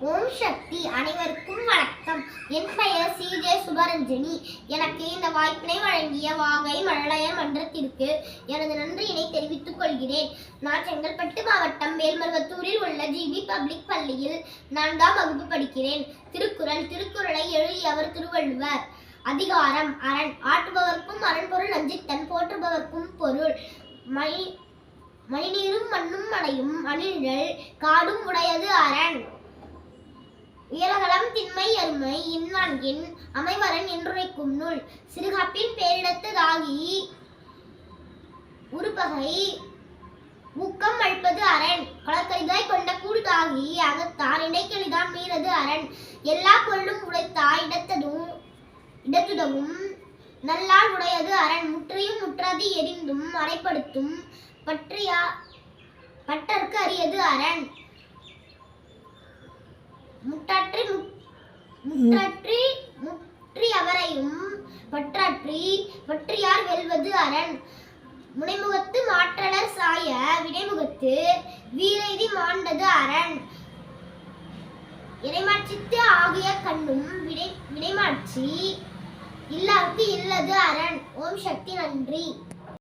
ஓம் சக்தி அனைவருக்கும் வணக்கம். என் பெயர் சி. ஜே. சுபரஞ்சனி. எனக்கு இந்த வாய்ப்பினை வழங்கிய வாகை மழலையர் மன்றத்திற்கு எனது நன்றியினை தெரிவித்துக் கொள்கிறேன். நான் செங்கல்பட்டு மாவட்டம் மேல்மருவத்தூரில் உள்ள ஜிபி பப்ளிக் பள்ளியில் நான்காம் வகுப்பு படிக்கிறேன். திருக்குறள் திருக்குறளை எழுதியவர் திருவள்ளுவர். அதிகாரம் அரண். ஆட்டுபவர்க்கும் அரண் பொருள் அஞ்சித்தன் போற்றுபவர்க்கும் பொருள். மை மணிநீரும் மண்ணும் அடையும் அணிழல் காடும் உடையது அரண். உயரகலம் திண்மை அருமை இந்நான்கின் அமைவரன் என்றுரைக்கும் நூல். சிறுகாப்பின் பேரிடத்ததாகி உருபகை ஊக்கம் அழிப்பது அரண். களக்கரிதாய் கொண்ட கூடுதாகி அகத்தார் இடைக்கெளிதான் மீறது அரண். எல்லா பொருளும் உடைத்தா இடத்ததும் இடத்துதவும் நல்லால் உடையது அரண். முற்றையும் முற்றாது எரிந்தும் அரைப்படுத்தும் பற்றியா பட்டற்கு அரியது அரண். முட்டாற்றி முட்- முட்டாற்றி முற்றி அவரையும் பற்றாற்றி பற்றியார் வெல்வது அரண். முனைமுகத்து மாற்றலர் சாய வினைமுகத்து வீரைதி மாண்டது அரண். இறைமாட்சித்து ஆகிய கண்ணும் வினை வினைமாட்சி இல்லாருக்கு இல்லது அரண். ஓம் சக்தி நன்றி.